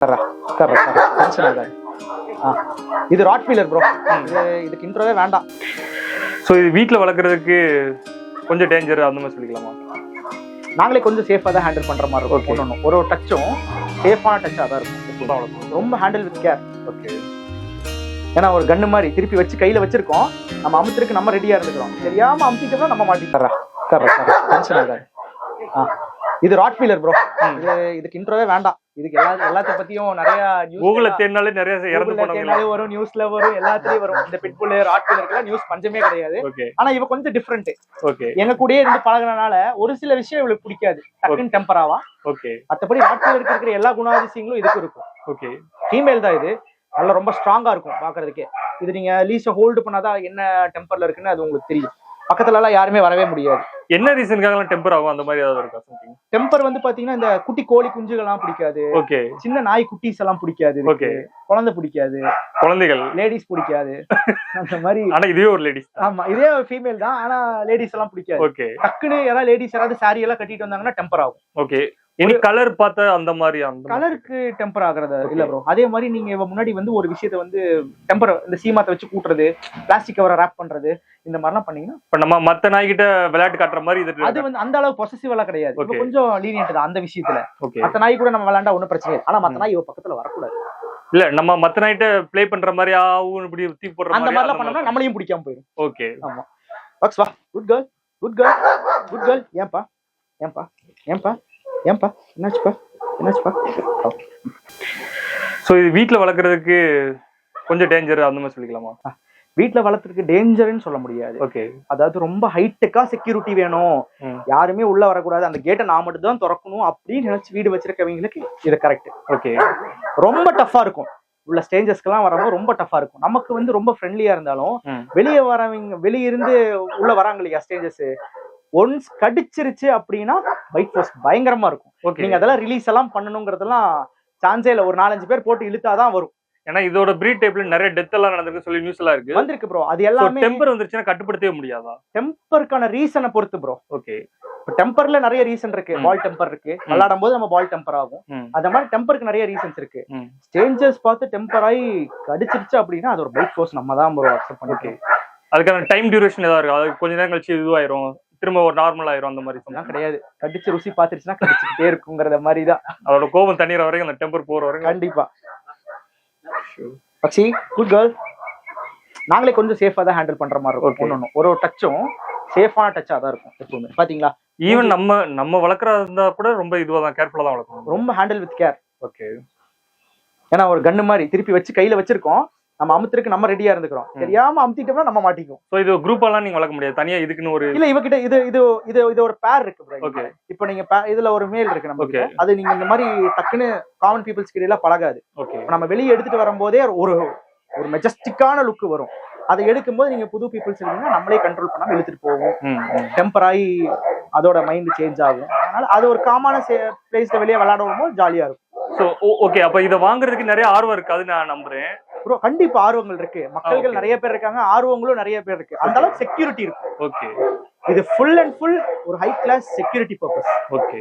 தர்றா தர்றா தர்றா. Tension ஆகாது. ஆ. இது rod wheeler bro இது இதுக்கு இன்ட்ரோவே வேண்டாம். ஸோ இது வீட்டில் வளர்க்குறதுக்கு கொஞ்சம் டேஞ்சர் அந்த மாதிரி சொல்லிக்கலாமா? நாங்களே கொஞ்சம் சேஃபாக தான் ஹேண்டில் பண்ணுற மாதிரி இருக்கும். ஒன்று ஒன்று ஒரு ஒரு டச்சும் சேஃபான டச்சாக தான் இருக்கும். ரொம்ப ஹேண்டில் வித் கேர் ஓகே ஏன்னா ஒரு கன்னு மாதிரி திருப்பி வச்சு கையில் வச்சிருக்கோம். நம்ம அமுத்துறதுக்கு நம்ம ரெடியாக இருந்துக்கிறோம். தெரியாம அமுத்திட்டோம்னா நம்ம மாட்டி தர்றா தர்றா தர்றா. டென்ஷன் ஆகாது. ஆ. இது ராட் வீலர் ப்ரோ இது இதுக்கு இன்ட்ரோவே வேண்டாம். இதுக்கு எல்லா எல்லாத்த பத்தியும் நிறைய நியூஸ் தேடினாலே நிறைய இறந்து போனவங்க வரும் நியூஸ்ல வரும் எல்லாத்துலயும் வரும். இந்த பிட்புல் ராட் வீலருக்குலாம் நியூஸ் பஞ்சமே கிடையாது. ஆனா இவ கொஞ்சம் டிஃப்ரெண்ட் ஓகே எங்க கூடயே இருந்து பழகுனனால ஒரு சில விஷயம் இவளுக்கு பிடிக்காது. டக்குன்னு டெம்பர் ஆவா. ஓகே மத்தபடி ராட் வீலருக்கு இருக்கிற எல்லா குணாதிசயங்களும் இதுக்கு இருக்கும். ஓகே ஃபீமேல் தான் இது. நல்லா ரொம்ப ஸ்ட்ராங்கா இருக்கும் பாக்குறதுக்கே. இது நீங்க லீஸ ஹோல்டு பண்ணாதான் என்ன டெம்பர்ல இருக்குன்னு அது உங்களுக்கு தெரியும். பக்கத்துல எல்லாம் யாருமே வரவே முடியாது. என்ன ரீசனுக்காகலாம் டெம்பர் ஆகும்? அந்த மாதிரி ஏதாவது இருக்கா டெம்பர் வந்து பாத்தீங்கன்னா இந்த குட்டி கோழி குஞ்சுகள்லாம் பிடிக்காது. ஓகே. சின்ன நாய் குட்டீஸ் எல்லாம் பிடிக்காது. ஓகே. குழந்தை பிடிக்காது. குழந்தைகள். லேடிஸ் பிடிக்காது. அந்த மாதிரி. ஆனா இதுவே ஒரு லேடிஸ் தான். ஆமா இதே ஃபீமேல் தான். ஆனா லேடிஸ் எல்லாம் பிடிக்காது. ஓகே. டக்குன்னு யாராவது லேடிஸ் யாராவது saree எல்லாம் கட்டிட்டு வந்தாங்கன்னா டெம்பர் ஆகும். ஓகே. இனி கலர் பார்த்த அந்த மாதிரி அந்த. கலருக்கு டெம்பர் ஆகுறது இல்ல ப்ரோ அதே மாதிரி நீங்க முன்னாடி வந்து ஒரு விஷயத்த வந்து டெம்பர் இந்த சீமாத்தை வச்சு கூட்டுறது பிளாஸ்டிக் கவரை ரேப் பண்றது இந்த மாதிரிலாம் பண்ணீங்கன்னா இப்ப நம்ம மத்த நாய்கிட்ட விளையாட்டு காட்டுற மாதிரி இது அது வந்து அந்த அளவு பொசசிவ் எல்லாம் கிடையாது. கொஞ்சம் லீனியன்ட் தான் அந்த விஷயத்துல. ஓகே மத்த நாய் கூட நம்ம விளையாண்டா ஒண்ணும் பிரச்சனை இல்லை. ஆனா மத்த நாய் இவ பக்கத்துல வரக்கூடாது. இல்ல நம்ம மத்த நாய்கிட்ட ப்ளே பண்ற மாதிரி ஆவும் இப்படி தூக்கி போடுற அந்த மாதிரி மாதிரிலாம் பண்ணோம்னா நம்மளையும் பிடிக்காம போயிடும் ஓகே ஆமா. பாக்ஸ் வா? Good girl good girl good girl ஏன்பா? ஏன்பா? ஏன்பா? ஏன்பா? என்னாச்சுப்பா? என்னாச்சுப்பா. சோ இது வீட்ல வளர்க்குறதுக்கு கொஞ்சம் டேஞ்சர் அந்த மாதிரி சொல்லிக்கலாமா? வீட்ல வளர்த்துருக்கு டேஞ்சர்னு சொல்ல முடியாது. ஓகே அதாவது ரொம்ப ஹைட்டெக்கா செக்யூரிட்டி வேணும். யாருமே உள்ள வரக்கூடாது. அந்த கேட்டை நான் மட்டும் தான் திறக்கணும் அப்படின்னு நினைச்சு வீடு வச்சிருக்கவங்களுக்கு இது கரெக்ட் ஓகே ரொம்ப டஃப்பா இருக்கும். உள்ள ஸ்டேஞ்சஸ்க்கெல்லாம் வரும்போது ரொம்ப டஃப்பா இருக்கும். நமக்கு வந்து ரொம்ப ஃப்ரெண்ட்லியா இருந்தாலும். வெளியே வரவங்க வெளிய இருந்து உள்ள வராங்க இல்லையா ஸ்டேஜஸ் ஒன்ஸ் கடிச்சிருச்சு அப்படின்னா பைட் ஃபோர்ஸ் பயங்கரமா இருக்கும். ஓகே நீங்க அதெல்லாம் ரிலீஸ் எல்லாம் பண்ணணுங்கிறதெல்லாம் சான்ஸே இல்ல. ஒரு நாலஞ்சு பேர் போட்டு இழுத்தாதான் வரும். ஏன்னா இதோட பிரீட் டைப்ல நிறைய டெத் எல்லாம் நடந்திருக்கு சொல்லி நியூஸ் எல்லாம் இருக்கு. வந்திருக்கு ப்ரோ அது எல்லாமே டெம்பர் வந்துருச்சுன்னா கட்டுப்படுத்தவே முடியாதா? டெம்பருக்கான ரீசனை பொறுத்து ப்ரோ ஓகே இப்போ டெம்பர்ல நிறைய ரீசன் இருக்கு. பால் டெம்பர் இருக்கு. விளையாடும் போது நம்ம பால் டெம்பர் ஆகும். அந்த மாதிரி டெம்பருக்கு நிறைய ரீசன்ஸ் இருக்கு. ஸ்டேஞ்சர்ஸ் பார்த்து டெம்பர் ஆகி கடிச்சிருச்சு அப்படின்னா அது ஒரு பைட் ஃபோர்ஸ் நம்ம தான் ப்ரோ அக்செப்ட் பண்ணிருக்கோம் அதுக்கான டைம் டியூரேஷன் ஏதாவது இருக்கு? அது கொஞ்ச நேரம் கழிச்சு இதுவாயிரும். திரும்ப ஒரு நார்மல் ஆயிரும் அந்த மாதிரி. கிடையாது. கடிச்சு ருசி பார்த்துருச்சுன்னா கடிச்சுக்கிட்டே இருக்குங்கிறத மாதிரி தான் அதோட கோபம் தண்ணீர் வரைக்கும் அந்த டெம்பர் போற வரைக்கும். கண்டிப்பா. பக்ஷி குட் கேர்ள் நாங்களே கொஞ்சம் சேஃபா தான் ஹேண்டில் பண்ற மாதிரி இருக்கும். ஒண்ணு. ஒரு ஒரு டச்சும் சேஃபான டச்சா தான் இருக்கும் எப்பவுமே. பாத்தீங்களா? ஈவன் நம்ம நம்ம வளர்க்குறதா இருந்தா கூட ரொம்ப இதுவா தான் கேர்ஃபுல்லா தான் வளர்க்கணும். ரொம்ப ஹேண்டில் வித் கேர் ஓகே ஏன்னா ஒரு கன்னு மாதிரி திருப்பி வச்சு கையில வச்சிருக்கோம். நம்ம அமுத்துறதுக்கு நம்ம ரெடியா இருந்துக்கிறோம். தெரியாம அமுத்திட்டோம்னா நம்ம மாட்டிக்குவோம். சோ இது குரூப்பாலாம் நீங்க வளர்க்க முடியாது. தனியா இதுக்குன்னு ஒரு இல்ல இவகிட்ட இது இது இது இது ஒரு பேர் இருக்கு. ஓகே இப்போ நீங்க இதுல ஒரு மேல் இருக்கு Okay. அது நீங்க இந்த மாதிரி டக்குன்னு காமன் பீப்புள்ஸ் கிட்ட எல்லாம் பழகாது ஓகே நம்ம வெளியே எடுத்துட்டு வரும்போதே ஒரு ஒரு மெஜஸ்டிக்கான லுக் வரும். அதை எடுக்கும்போது நீங்க புது பீப்புள்ஸ் இருக்கீங்கன்னா நம்மளே கண்ட்ரோல் பண்ணாம இழுத்துட்டு போவோம். ம் ம். டெம்பர் ஆகி அதோட மைண்ட் சேஞ்ச் ஆகும். அதனால அது ஒரு காமான பிளேஸ்ல வெளியே விளையாடும் போது ஜாலியா இருக்கும் சோ ஓகே அப்ப இத வாங்குறதுக்கு நிறைய ஆர்வம் இருக்கு. அது நான் நம்புறேன். ப்ரோ கண்டிப்பா ஆர்வங்கள் இருக்கு. மக்கள்கள் நிறைய பேர் இருக்காங்க. ஆர்வங்களும் நிறைய பேர் இருக்கு. அந்த அளவுக்கு செக்யூரிட்டி இருக்கு. ஓகே இது ஃபுல் அண்ட் ஃபுல் ஒரு high class security purpose okay